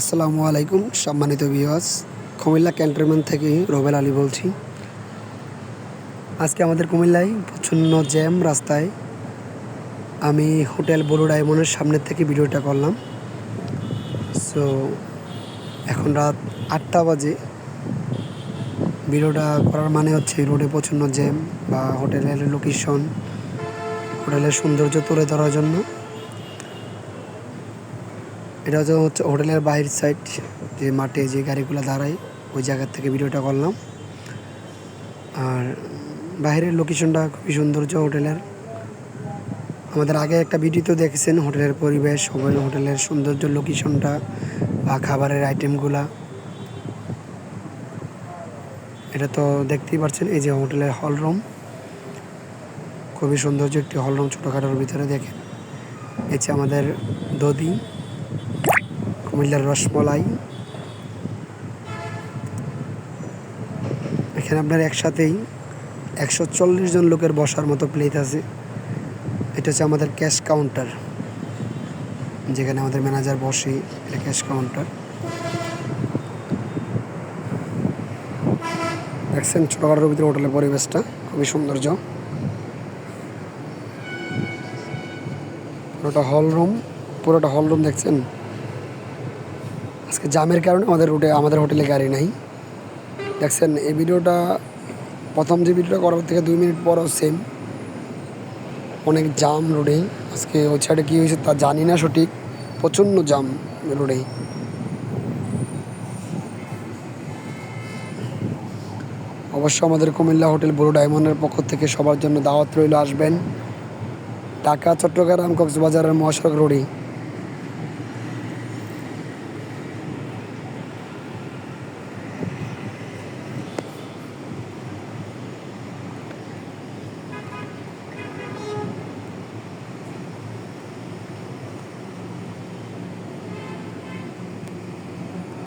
আসসালামু আলাইকুম, সম্মানিত বিওয়াস কুমিল্লা ক্যান্টনমেন্ট থেকে রোবেল আলী বলছি। আজকে আমাদের কুমিল্লায় প্রচণ্ড জ্যাম রাস্তায়। আমি হোটেল বলু ডায়মন্ডের সামনের থেকে ভিডিওটা করলাম। সো এখন রাত আটটা বাজে। ভিডিওটা করার মানে হচ্ছে রোডে প্রচণ্ড জ্যাম বা হোটেলের লোকেশন হোটেলের সৌন্দর্য তুলে ধরার জন্য। এটা হচ্ছে হচ্ছে হোটেলের বাইরের সাইড যে মাঠে যে গাড়িগুলো দাঁড়ায়, ওই জায়গার থেকে ভিডিওটা করলাম। আর বাইরের লোকেশনটা খুবই সৌন্দর্য হোটেলের। আমাদের আগে একটা ভিডিওতে দেখেছেন হোটেলের পরিবেশ হোটেল- হোটেলের সৌন্দর্য লোকেশনটা বা খাবারের আইটেমগুলা এটা তো দেখতেই পাচ্ছেন, এই যে হোটেলের হল রুম খুবই সৌন্দর্য একটি হল রুম ছোটোখাটোর ভিতরে দেখেন। যে আমাদের দধি। কুমিল্লার রসমলাই। এখানে আপনার একসাথেই একশো চল্লিশ জন লোকের বসার মতো প্লেট আছে। এটা হচ্ছে আমাদের ক্যাশ কাউন্টার যেখানে আমাদের ম্যানেজার বসে এটা ক্যাশ কাউন্টার দেখছেন ছোটোখাটোর ভিতরে হোটেলের পরিবেশটা, খুবই সৌন্দর্য। পুরোটা হল রুম পুরোটা হল রুম দেখছেন? আজকে জামের কারণে আমাদের রুটে আমাদের হোটেলে গাড়ি নাই। দেখছেন, এই ভিডিওটা, প্রথম যে ভিডিওটা করার থেকে দুই মিনিট পরও সেম অনেক জাম রোডে আজকে ওই সাইডে কী হয়েছে তা জানি না সঠিক। প্রচণ্ড জাম রোডে অবশ্য আমাদের কুমিল্লা হোটেল বড় ডায়মন্ডের পক্ষ থেকে সবার জন্য দাওয়াত রইল, আসবেন। ঢাকা, চট্টগ্রাম, কক্সবাজারের মহাসড়ক রোডে